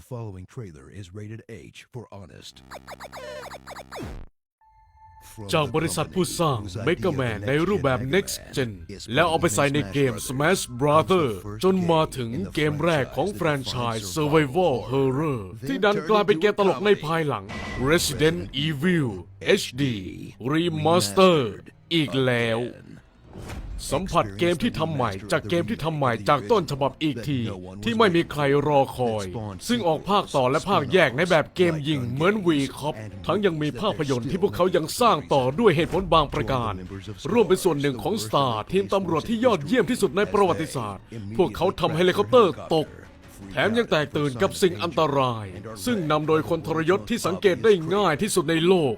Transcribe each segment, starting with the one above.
The following trailer is rated H for honest. From จาก the บริษัทผู้ company สร้าง whose Mega idea Man for ในรูปแบบ Mega Next Man Gen is แล้วเอาไปใส่ใน Smash เกม Brothers Smash was Brother the first จนมาถึง game in the เกมแรกของ franchise แฟรนไชส์ that defined Survival survival Horror horror ที่ดันกลายเป็นเกมตลกใน Then turned into a ภายหลัง Resident Evil HD Remastered อีกแล้ว สัมผัสเกมที่ทำใหม่ จากเกมที่ทำใหม่จากต้นฉบับอีกที ที่ไม่มีใครรอคอย ซึ่งออกภาคต่อและภาคแยกในแบบเกมยิงเหมือนวีคอปทั้งยังมีภาพยนตร์ที่พวกเขายังสร้างต่อด้วยเหตุผลบางประการ ร่วมเป็นส่วนหนึ่งของ Star ทีมตำรวจที่ยอดเยี่ยมที่สุดในประวัติศาสตร์ พวกเขาทำเฮลิคอปเตอร์ตกแถมยังแตกตื่นกับสิ่งอันตราย ซึ่งนำโดยคนทรยศที่สังเกตได้ง่ายที่สุดในโลก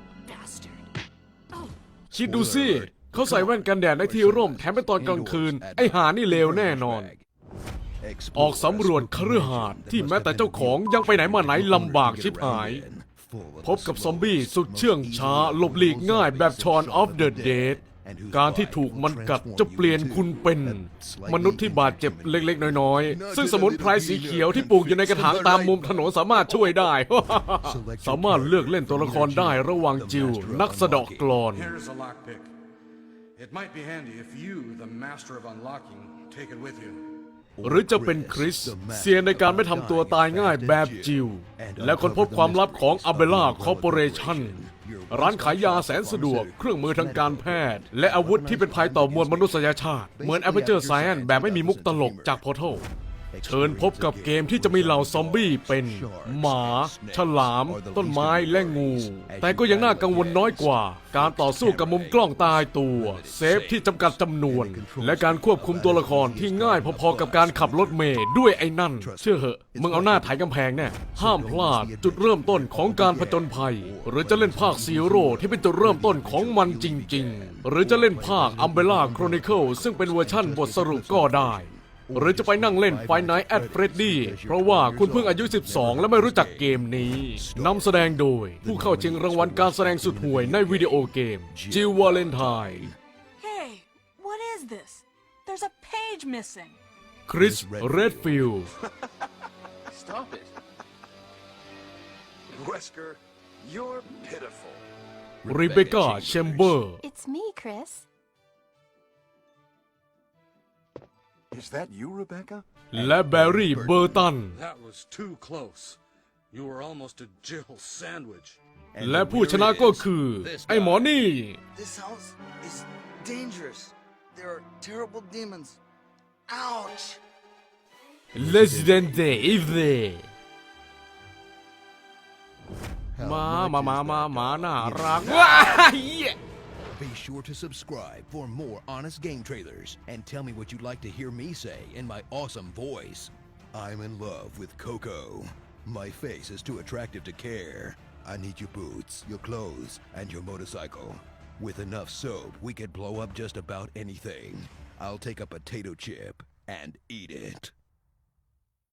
คิดดูสิ เขาใส่แว่นกันแดดในที่ร่มแถมเป็นตอนกลางคืน ไอ้หานี่เลวแน่นอน ออกสำรวจคฤหาสน์ที่แม้แต่เจ้าของยังไปไหนมาไหนลำบากชิบหาย พบกับซอมบี้สุดเชื่องช้าหลบหลีกง่ายแบบชอนออฟเดอะเดดการที่ถูกมันกัดจะเปลี่ยนคุณเป็น มนุษย์ที่บาดเจ็บเล็กๆ น้อยๆ ซึ่งสมุนไพรสีเขียวที่ปลูกอยู่ในกระถางตามมุมถนนสามารถช่วยได้ สามารถเลือกเล่นตัวละครได้ระหว่างจิวนักสะเดอกกลอน Here's a lockpick. It might be handy if you, the master of unlocking, take it with you. หรือจะเป็นคริสเซียนในการไม่ทำตัวตายง่ายแบบจิว และคนพบความลับของอเบล่าคอร์ปอเรชั่น ร้านขายยาแสนสะดวก เครื่องมือทางการแพทย์ และอาวุธที่เป็นภัยต่อมวลมนุษยชาติ เหมือน a อ e r เจอร์ไซ n อนแบบไม่มีมุกตลกจากพอ r t a l เชิญพบกับเกมที่จะมีเหล่าซอมบี้เป็น หมา ฉลาม ต้นไม้และงู แต่ก็ยังน่ากังวลน้อยกว่า การต่อสู้กับมุมกล้องตายตัว เซฟที่จำกัดจำนวน และการควบคุมตัวละครที่ง่ายพอๆกับการขับรถเมย์ด้วยไอ้นั่น เชื่อเหอะ มึงเอาหน้าถ่ายกำแพงแน่ห้ามพลาดจุดเริ่มต้นของการผจญภัย หรือจะเล่นภาคซีโร่ที่เป็นจุดเริ่มต้นของมันจริง ๆ หรือจะเล่นภาค Umbrella Chronicle ซึ่งเป็นเวอร์ชั่นบทสรุปก็ได้ หรือจะไปนั่งเล่นไฟไนท์แอดเฟรดดี้เพราะว่าคุณเพิ่งอายุ 12 และไม่รู้จักเกมนี้นำแสดงโดย ผู้เข้าชิงรางวัลการแสดงสุดห่วยในวิดีโอเกมจิววาเลนไทน์ Hey, what is this? There's a page missing. คริสเรดฟิลด์ Stop it. Wesker, you're pitiful. ริเบก้าแชมเบอร์ It's me, Chris. Is that you, Rebecca? และแบร์รี่เบอร์ตัน That was too close. You were almost a Jill sandwich. และผู้ชนะก็คือ ไอ้หมอนี่ This house is dangerous. There are terrible demons. Ouch! Resident Evil มามามามามาน่ารักว้าย be sure to subscribe for more honest game trailers and tell me what you'd like to hear me say in my awesome voice. I'm in love with Coco. My face is too attractive to care. I need your boots, your clothes, and your motorcycle. With enough soap, we could blow up just about anything. I'll take a potato chip and eat it.